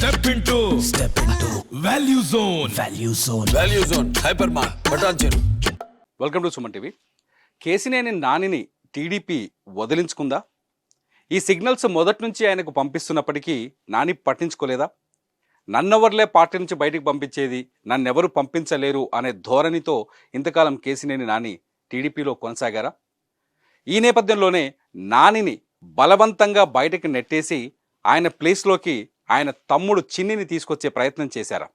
Step into step into value zone value zone value zone hyper మార్ బటాన్ చెరు welcome to Suman TV Kesineni నానిని TDP వదిలించుకుందా? ఈ signals మొదటి నుంచి ఆయనకు పంపిస్తున్నప్పటికీ నాని పట్టించుకోలేదా? నన్నెవర్లే పార్టీ నుంచి బయటికి పంపించేది నన్నెవరు పంపించలేరు అనే ధోరణితో ఇంతకాలం కేసినేని నాని టీడీపీలో కొనసాగారా? ఈ నేపథ్యంలోనే నానిని బలవంతంగా బయటకు నెట్టేసి ఆయన ప్లేస్లోకి ఆయన తమ్ముడు చిన్నిని తీసుకొచ్చే ప్రయత్నం చేశారా.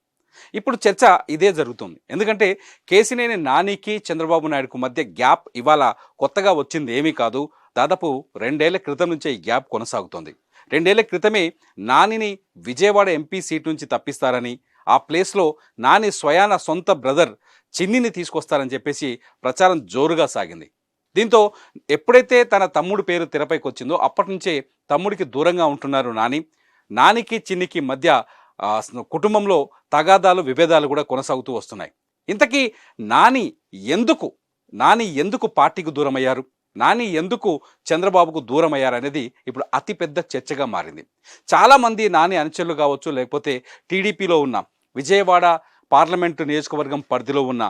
ఇప్పుడు చర్చ ఇదే జరుగుతుంది. ఎందుకంటే కేసినేని నానికి చంద్రబాబు నాయుడుకు మధ్య గ్యాప్ ఇవాళ కొత్తగా వచ్చింది ఏమీ కాదు. దాదాపు రెండేళ్ళ క్రితం నుంచే ఈ గ్యాప్ కొనసాగుతోంది. రెండేళ్ళ క్రితమే నానిని విజయవాడ ఎంపీ సీట్ నుంచి తప్పిస్తారని ఆ ప్లేస్లో నాని స్వయాన సొంత బ్రదర్ చిన్నిని తీసుకొస్తారని చెప్పేసి ప్రచారం జోరుగా సాగింది. దీంతో ఎప్పుడైతే తన తమ్ముడు పేరు తెరపైకి వచ్చిందో అప్పటి నుంచే తమ్ముడికి దూరంగా ఉంటున్నారు నాని. నానికి చిన్నికి మధ్య కుటుంబంలో తగాదాలు విభేదాలు కూడా కొనసాగుతూ వస్తున్నాయి. ఇంతకీ నాని ఎందుకు నాని ఎందుకు పార్టీకి దూరమయ్యారు? నాని ఎందుకు చంద్రబాబుకు దూరం అయ్యారనేది ఇప్పుడు అతిపెద్ద చర్చగా మారింది. చాలామంది నాని అనుచరులు కావచ్చు లేకపోతే టీడీపీలో ఉన్న విజయవాడ పార్లమెంటు నియోజకవర్గం పరిధిలో ఉన్న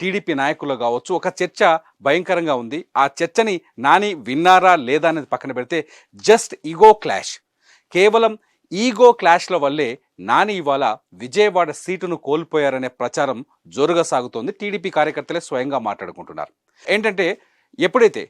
టీడీపీ నాయకులు కావచ్చు ఒక చర్చ భయంకరంగా ఉంది. ఆ చర్చని నాని విన్నారా లేదా అనేది పక్కన పెడితే జస్ట్ ఈగో క్లాష్. కేవలం ఈగో క్లాష్ల వల్లే నాని ఇవాళ విజయవాడ సీటును కోల్పోయారనే ప్రచారం జోరుగా సాగుతోంది టీడీపీ కార్యకర్తలే స్వయంగా మాట్లాడుకుంటున్నారు. ఏంటంటే ఎప్పుడైతే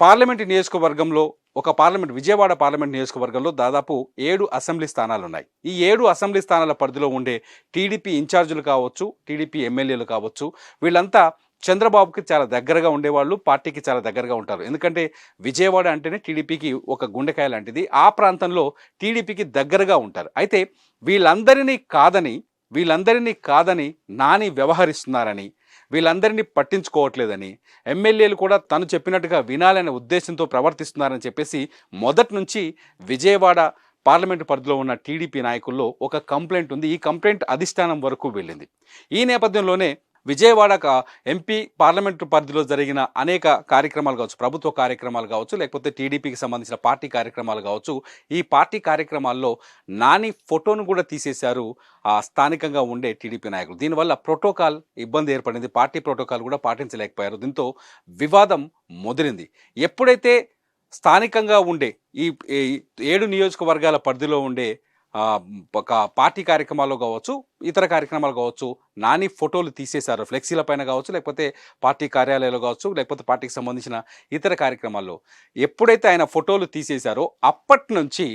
పార్లమెంటు నియోజకవర్గంలో ఒక పార్లమెంట్ విజయవాడ పార్లమెంట్ నియోజకవర్గంలో దాదాపు ఏడు అసెంబ్లీ స్థానాలు ఉన్నాయి ఈ ఏడు అసెంబ్లీ స్థానాల పరిధిలో ఉండే టీడీపీ ఇన్ఛార్జీలు కావచ్చు టీడీపీ ఎమ్మెల్యేలు కావచ్చు వీళ్ళంతా చంద్రబాబుకి చాలా దగ్గరగా ఉండేవాళ్ళు పార్టీకి చాలా దగ్గరగా ఉంటారు. ఎందుకంటే విజయవాడ అంటేనే టీడీపీకి ఒక గుండెకాయ లాంటిది. ఆ ప్రాంతంలో టీడీపీకి దగ్గరగా ఉంటారు. అయితే వీళ్ళందరినీ కాదని వీళ్ళందరినీ కాదని నాని వ్యవహరిస్తున్నారని వీళ్ళందరినీ పట్టించుకోవట్లేదని ఎమ్మెల్యేలు కూడా తను చెప్పినట్టుగా వినాలనే ఉద్దేశంతో ప్రవర్తిస్తున్నారని చెప్పేసి మొదటి నుంచి విజయవాడ పార్లమెంటు పరిధిలో ఉన్న టీడీపీ నాయకుల్లో ఒక కంప్లైంట్ ఉంది. ఈ కంప్లైంట్ అధిష్టానం వరకు వెళ్ళింది. ఈ నేపథ్యంలోనే విజయవాడక ఎంపీ పార్లమెంటు పరిధిలో జరిగిన అనేక కార్యక్రమాలు కావచ్చు ప్రభుత్వ కార్యక్రమాలు కావచ్చు లేకపోతే టీడీపీకి సంబంధించిన పార్టీ కార్యక్రమాలు కావచ్చు ఈ పార్టీ కార్యక్రమాల్లో నాని ఫోటోను కూడా తీసేశారు ఆ స్థానికంగా ఉండే టీడీపీ నాయకులు. దీనివల్ల ప్రోటోకాల్ ఇబ్బంది ఏర్పడింది పార్టీ ప్రోటోకాల్ కూడా పాటించలేకపోయారు. దీంతో వివాదం ముదిరింది. ఎప్పుడైతే స్థానికంగా ఉండే ఈ ఏడు నియోజకవర్గాల పరిధిలో ఉండే పార్టీ కార్యక్రమాల్లో కావచ్చు ఇతర కార్యక్రమాలు కావచ్చు నాని ఫోటోలు తీసేశారు. ఫ్లెక్సీల పైన కావచ్చు లేకపోతే పార్టీ కార్యాలయాలు కావచ్చు లేకపోతే పార్టీకి సంబంధించిన ఇతర కార్యక్రమాల్లో. ఎప్పుడైతే ఆయన ఫోటోలు తీసేశారో అప్పటి నుంచి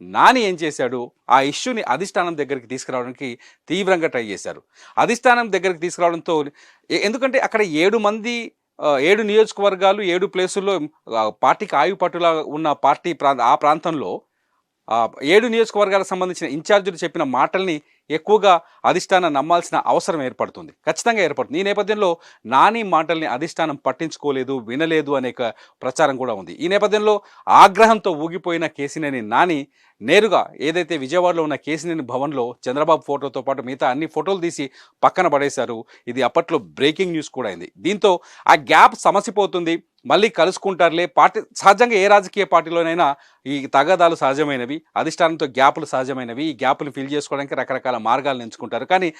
నాని ఏం చేశాడు? ఆ ఇష్యూని అధిష్టానం దగ్గరికి తీసుకురావడానికి తీవ్రంగా ట్రై చేశారు. అధిష్టానం దగ్గరికి తీసుకురావడంతో ఎందుకంటే అక్కడ ఏడు మంది ఏడు నియోజకవర్గాలు ఏడు ప్లేసుల్లో పార్టీకి ఆయుపట్టులా ఉన్న పార్టీ ప్రా ఆ ప్రాంతంలో ఏడు నియోజకవర్గాలకు సంబంధించిన ఇన్ఛార్జీలు చెప్పిన మాటల్ని ఎక్కువగా అధిష్టానం నమ్మాల్సిన అవసరం ఏర్పడుతుంది. ఖచ్చితంగా ఏర్పడుతుంది. ఈ నేపథ్యంలో నాని మాటల్ని అధిష్టానం పట్టించుకోలేదు వినలేదు అనే ఒక ప్రచారం కూడా ఉంది. ఈ నేపథ్యంలో ఆగ్రహంతో ఊగిపోయిన కేసినేని నాని నేరుగా ఏదైతే విజయవాడలో ఉన్న కేసినేని భవన్లో చంద్రబాబు ఫోటోతో పాటు మిగతా అన్ని ఫోటోలు తీసి పక్కన పడేశారు. ఇది అప్పట్లో బ్రేకింగ్ న్యూస్ కూడా అయింది. దీంతో ఆ గ్యాప్ సమసిపోతుంది. మళ్ళీ కలుసుకుంటారులే. పార్టీ సహజంగా ఏ రాజకీయ పార్టీలోనైనా ఈ తగాదాలు సహజమైనవి అధిష్టానంతో గ్యాపులు సహజమైనవి ఈ గ్యాపులు ఫిల్ చేసుకోవడానికి రకరకాల మార్గాలు ఎంచుకుంటారు. కానీ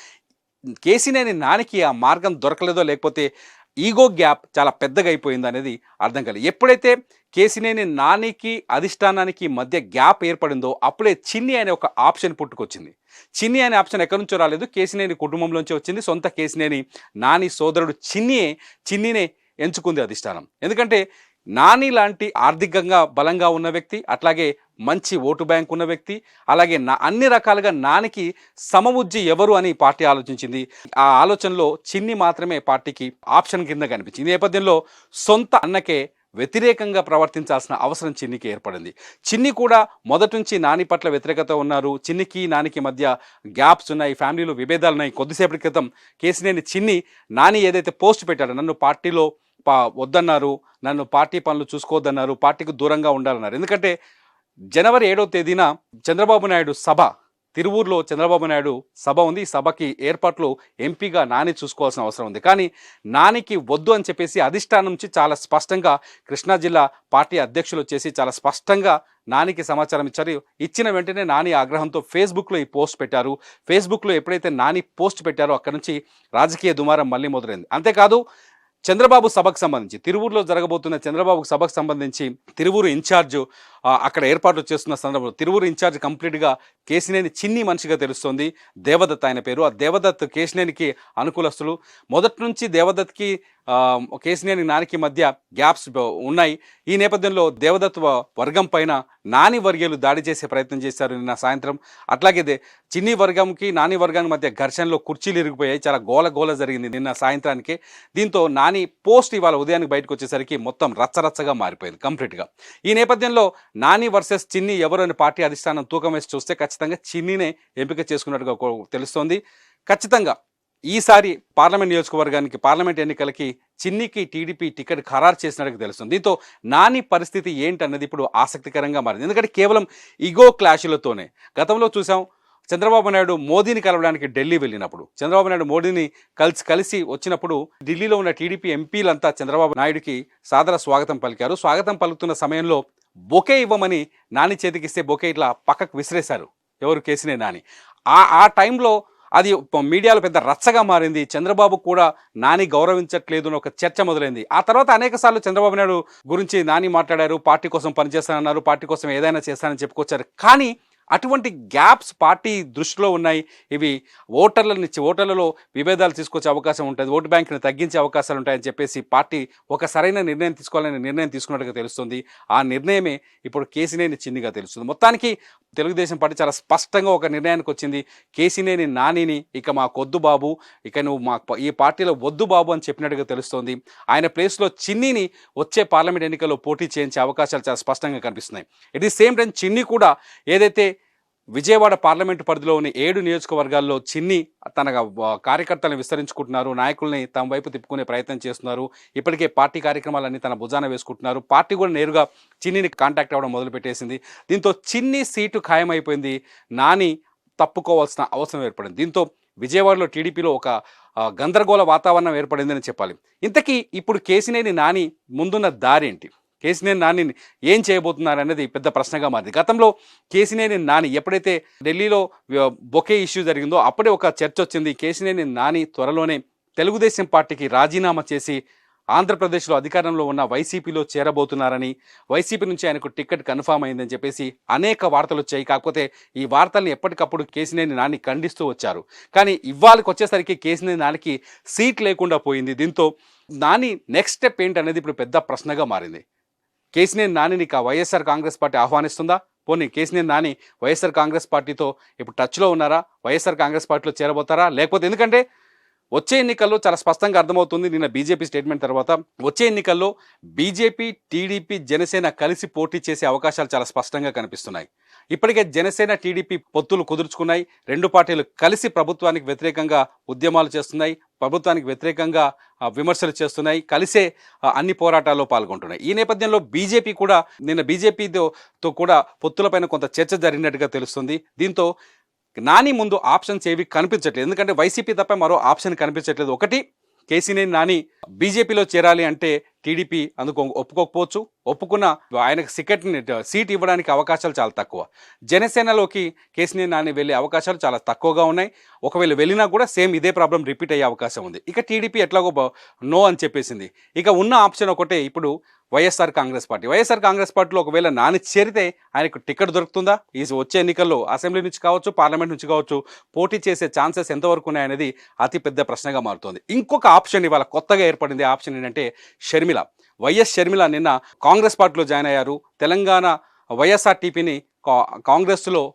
కేసీనేని నానికి ఆ మార్గం దొరకలేదో లేకపోతే ఈగో గ్యాప్ చాలా పెద్దగా అయిపోయింది అనేది అర్థం కాలేదు. ఎప్పుడైతే కేసినేని నానికి అధిష్టానానికి మధ్య గ్యాప్ ఏర్పడిందో అప్పుడే చిన్ని అనే ఒక ఆప్షన్ పుట్టుకొచ్చింది. చిన్ని అనే ఆప్షన్ ఎక్కడి నుంచో రాలేదు. కేసినేని కుటుంబంలోంచి వచ్చింది. సొంత కేసినేని నాని సోదరుడు చిన్నియే చిన్నినే ఎంచుకుంది అధిష్టానం. ఎందుకంటే నాని లాంటి ఆర్థికంగా బలంగా ఉన్న వ్యక్తి అట్లాగే మంచి ఓటు బ్యాంక్ ఉన్న వ్యక్తి అలాగే నా అన్ని రకాలుగా నానికి సమవుజ్జి ఎవరు అని పార్టీ ఆలోచించింది. ఆ ఆలోచనలో చిన్ని మాత్రమే పార్టీకి ఆప్షన్ కింద కనిపించింది. ఈ నేపథ్యంలో సొంత అన్నకే వ్యతిరేకంగా ప్రవర్తించాల్సిన అవసరం చిన్నికి ఏర్పడింది. చిన్ని కూడా మొదటి నుంచి నాని పట్ల వ్యతిరేకత ఉన్నారు. చిన్నికి నానికి మధ్య గ్యాప్స్ ఉన్నాయి ఫ్యామిలీలో విభేదాలు ఉన్నాయి. కొద్దిసేపటి క్రితం కేసినేని చిన్ని నాని ఏదైతే పోస్ట్ పెట్టాడో నన్ను పార్టీలో పా వద్దన్నారు నన్ను పార్టీ పనులు చూసుకోవద్దన్నారు పార్టీకి దూరంగా ఉండాలన్నారు. ఎందుకంటే జనవరి ఏడవ తేదీన చంద్రబాబు నాయుడు సభ తిరువూరులో చంద్రబాబు నాయుడు సభ ఉంది. ఈ సభకి ఏర్పాట్లు ఎంపీగా నాని చూసుకోవాల్సిన అవసరం ఉంది. కానీ నానికి వద్దు అని చెప్పేసి అధిష్టానం నుంచి చాలా స్పష్టంగా కృష్ణా జిల్లా పార్టీ అధ్యక్షులు వచ్చేసి చాలా స్పష్టంగా నానికి సమాచారం ఇచ్చారు. ఇచ్చిన వెంటనే నాని ఆగ్రహంతో ఫేస్బుక్లో ఈ పోస్ట్ పెట్టారు. ఫేస్బుక్లో ఎప్పుడైతే నాని పోస్ట్ పెట్టారో అక్కడ నుంచి రాజకీయ దుమారం మళ్ళీ మొదలైంది. అంతేకాదు చంద్రబాబు సభకు సంబంధించి తిరువూరులో జరగబోతున్న చంద్రబాబు సభకు సంబంధించి తిరువూరు ఇన్ఛార్జ్ అక్కడ ఏర్పాట్లు చేస్తున్న సందర్భంలో తిరువురు ఇన్ఛార్జ్ కంప్లీట్గా కేసినేని చిన్ని మనిషిగా తెలుస్తోంది. దేవదత్ ఆయన పేరు. ఆ దేవదత్ కేసినేనికి అనుకూలస్తులు. మొదటి నుంచి దేవదత్కి కేసినేని నానికి మధ్య గ్యాప్స్ ఉన్నాయి. ఈ నేపథ్యంలో దేవదత్ వర్గం పైన నాని వర్గీయులు దాడి చేసే ప్రయత్నం చేశారు నిన్న సాయంత్రం. అట్లాగే చిన్ని వర్గంకి నాని వర్గానికి మధ్య ఘర్షణలో కుర్చీలు ఇరిగిపోయాయి. చాలా గోల గోల జరిగింది నిన్న సాయంత్రానికి. దీంతో నాని పోస్ట్ ఇవాళ ఉదయానికి బయటకు వచ్చేసరికి మొత్తం రచ్చరచ్చగా మారిపోయింది కంప్లీట్గా. ఈ నేపథ్యంలో నాని వర్సెస్ చిన్ని ఎవరు అని పార్టీ అధిష్టానం తూకం వేసి చూస్తే ఖచ్చితంగా చిన్నినే ఎంపిక చేసుకున్నట్టుగా తెలుస్తోంది. ఖచ్చితంగా ఈసారి పార్లమెంట్ నియోజకవర్గానికి పార్లమెంట్ ఎన్నికలకి చిన్నికి టీడీపీ టికెట్ ఖరారు చేసినట్టుగా తెలుస్తుంది. దీంతో నాని పరిస్థితి ఏంటన్నది ఇప్పుడు ఆసక్తికరంగా మారింది. ఎందుకంటే కేవలం ఇగో క్లాషులతోనే. గతంలో చూసాం చంద్రబాబు నాయుడు మోదీని కలవడానికి ఢిల్లీ వెళ్ళినప్పుడు చంద్రబాబు నాయుడు మోడీని కలిసి కలిసి వచ్చినప్పుడు ఢిల్లీలో ఉన్న టీడీపీ ఎంపీలంతా చంద్రబాబు నాయుడికి సాదర స్వాగతం పలికారు. స్వాగతం పలుకుతున్న సమయంలో బొకే ఇవ్వమని నాని చేతికిస్తే బొకే ఇట్లా పక్కకు విసిరేశారు. ఎవరు కేసినే నాని. ఆ ఆ టైంలో అది మీడియాలో పెద్ద రచ్చగా మారింది. చంద్రబాబు కూడా నాని గౌరవించట్లేదు అని ఒక చర్చ మొదలైంది. ఆ తర్వాత అనేక సార్లు చంద్రబాబు నాయుడు గురించి నాని మాట్లాడారు పార్టీ కోసం పనిచేస్తానన్నారు పార్టీ కోసం ఏదైనా చేస్తానని చెప్పుకొచ్చారు. కానీ అటువంటి గ్యాప్స్ పార్టీ దృష్టిలో ఉన్నాయి. ఇవి ఓటర్లను ఓటర్లలో విభేదాలు తీసుకొచ్చే అవకాశం ఉంటుంది. ఓటు బ్యాంక్ని తగ్గించే అవకాశాలు ఉంటాయని చెప్పేసి పార్టీ ఒక సరైన నిర్ణయం తీసుకోవాలని నిర్ణయం తీసుకున్నట్టుగా తెలుస్తుంది. ఆ నిర్ణయమే ఇప్పుడు కేసీనేని చిన్నిగా తెలుస్తుంది. మొత్తానికి తెలుగుదేశం పార్టీ చాలా స్పష్టంగా ఒక నిర్ణయానికి వచ్చింది. కేసీనేని నానిని ఇక మా కొద్దు బాబు ఇక నువ్వు మా ఈ పార్టీలో వద్దు బాబు అని చెప్పినట్టుగా తెలుస్తోంది. ఆయన ప్లేస్లో చిన్నిని వచ్చే పార్లమెంట్ ఎన్నికల్లో పోటీ చేయించే అవకాశాలు చాలా స్పష్టంగా కనిపిస్తున్నాయి. ఎట్ ది సేమ్ టైం చిన్ని కూడా ఏదైతే విజయవాడ పార్లమెంటు పరిధిలోని ఏడు నియోజకవర్గాల్లో చిన్ని తన కార్యకర్తలను విస్తరించుకుంటున్నారు. నాయకుల్ని తమ వైపు తిప్పుకునే ప్రయత్నం చేస్తున్నారు. ఇప్పటికే పార్టీ కార్యక్రమాలన్నీ తన భుజాన వేసుకుంటున్నారు. పార్టీ కూడా నేరుగా చిన్నిని కాంటాక్ట్ అవ్వడం మొదలుపెట్టేసింది. దీంతో చిన్ని సీటు ఖాయమైపోయింది. నాని తప్పుకోవాల్సిన అవసరం ఏర్పడింది. దీంతో విజయవాడలో టీడీపీలో ఒక గందరగోళ వాతావరణం ఏర్పడిందని చెప్పాలి. ఇంతకీ ఇప్పుడు కేసినేని నాని ముందున్న దారి ఏంటి కేసినేని నానిని ఏం చేయబోతున్నారు అనేది పెద్ద ప్రశ్నగా మారింది. గతంలో కేసినేని నాని ఎప్పుడైతే ఢిల్లీలో బొకే ఇష్యూ జరిగిందో అప్పుడే ఒక చర్చ వచ్చింది. కేసినేని నాని త్వరలోనే తెలుగుదేశం పార్టీకి రాజీనామా చేసి ఆంధ్రప్రదేశ్లో అధికారంలో ఉన్న వైసీపీలో చేరబోతున్నారని వైసీపీ నుంచి ఆయనకు టికెట్ కన్ఫామ్ అయిందని చెప్పేసి అనేక వార్తలు వచ్చాయి. కాకపోతే ఈ వార్తల్ని ఎప్పటికప్పుడు కేసినేని నాని ఖండిస్తూ వచ్చారు. కానీ ఇవాళకి వచ్చేసరికి కేసినేని నానికి సీట్ లేకుండా పోయింది. దీంతో నాని నెక్స్ట్ స్టెప్ ఏంటనేది ఇప్పుడు పెద్ద ప్రశ్నగా మారింది. కేసినేని నానిని కా వైఎస్ఆర్ కాంగ్రెస్ పార్టీ ఆహ్వానిస్తుందా? పోనీ కేసినేని నాని వైఎస్ఆర్ కాంగ్రెస్ పార్టీతో ఇప్పుడు టచ్లో ఉన్నారా? వైఎస్ఆర్ కాంగ్రెస్ పార్టీలో చేరబోతారా? లేకపోతే ఎందుకంటే వచ్చే ఎన్నికల్లో చాలా స్పష్టంగా అర్థమవుతుంది నిన్న బీజేపీ స్టేట్మెంట్ తర్వాత. వచ్చే ఎన్నికల్లో బీజేపీ టీడీపీ జనసేన కలిసి పోటీ చేసే అవకాశాలు చాలా స్పష్టంగా కనిపిస్తున్నాయి. ఇప్పటికే జనసేన టీడీపీ పొత్తులు కుదుర్చుకున్నాయి. రెండు పార్టీలు కలిసి ప్రభుత్వానికి వ్యతిరేకంగా ఉద్యమాలు చేస్తున్నాయి. ప్రభుత్వానికి వ్యతిరేకంగా విమర్శలు చేస్తున్నాయి. కలిసే అన్ని పోరాటాల్లో పాల్గొంటున్నాయి. ఈ నేపథ్యంలో బీజేపీ కూడా నిన్న బీజేపీతో తో కూడా పొత్తులపైన కొంత చర్చ జరిగినట్టుగా తెలుస్తుంది. దీంతో నాని ముందు ఆప్షన్స్ ఏవి కనిపించట్లేదు. ఎందుకంటే వైసీపీ తప్ప మరో ఆప్షన్ కనిపించట్లేదు. ఒకటి కేసీనేని నాని బీజేపీలో చేరాలి అంటే టీడీపీ అందుకు ఒప్పుకోకపోవచ్చు. ఒప్పుకున్న ఆయనకు సికెట్ సీట్ ఇవ్వడానికి అవకాశాలు చాలా తక్కువ. జనసేనలోకి కేసీనేని నాని వెళ్ళే అవకాశాలు చాలా తక్కువగా ఉన్నాయి. ఒకవేళ వెళ్ళినా కూడా సేమ్ ఇదే ప్రాబ్లం రిపీట్ అయ్యే అవకాశం ఉంది. ఇక టీడీపీ ఎట్లాగో నో అని చెప్పేసింది. ఇక ఉన్న ఆప్షన్ ఒకటే ఇప్పుడు YSR Congress party. YSR Congress పార్టీలో ఒకవేళ నాని చేరితే ఆయనకు టికెట్ దొరుకుతుందా? ఈ వచ్చే ఎన్నికల్లో అసెంబ్లీ నుంచి కావచ్చు పార్లమెంట్ నుంచి కావచ్చు పోటీ చేసే ఛాన్సెస్ ఎంతవరకు ఉన్నాయనేది అతిపెద్ద ప్రశ్నగా మారుతోంది. ఇంకొక ఆప్షన్ ఇవాళ కొత్తగా ఏర్పడింది. ఆప్షన్ ఏంటంటే షర్మిల. వైఎస్ షర్మిల నిన్న కాంగ్రెస్ పార్టీలో జాయిన్ అయ్యారు. తెలంగాణ వైఎస్ఆర్టీపీని కా- కాంగ్రెస్లో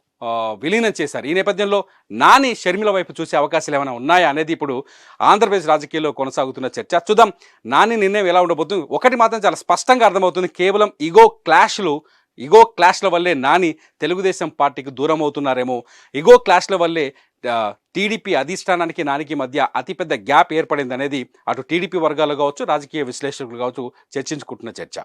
విలీనం చేశారు. ఈ నేపథ్యంలో నాని షర్మిల వైపు చూసే అవకాశాలు ఏమైనా ఉన్నాయా అనేది ఇప్పుడు ఆంధ్రప్రదేశ్ రాజకీయాల్లో కొనసాగుతున్న చర్చ. చూద్దాం నాని నిర్ణయం ఎలా ఉండబోతుంది? ఒకటి మాత్రం చాలా స్పష్టంగా అర్థమవుతుంది. కేవలం ఇగో క్లాష్లు ఇగో క్లాష్ల వల్లే నాని తెలుగుదేశం పార్టీకి దూరం అవుతున్నారేమో. ఇగో క్లాష్ల వల్లే టీడీపీ అధిష్టానానికి నానికి మధ్య అతిపెద్ద గ్యాప్ ఏర్పడింది అనేది అటు టీడీపీ వర్గాలు కావచ్చు రాజకీయ విశ్లేషకులు కావచ్చు చర్చించుకుంటున్న చర్చ.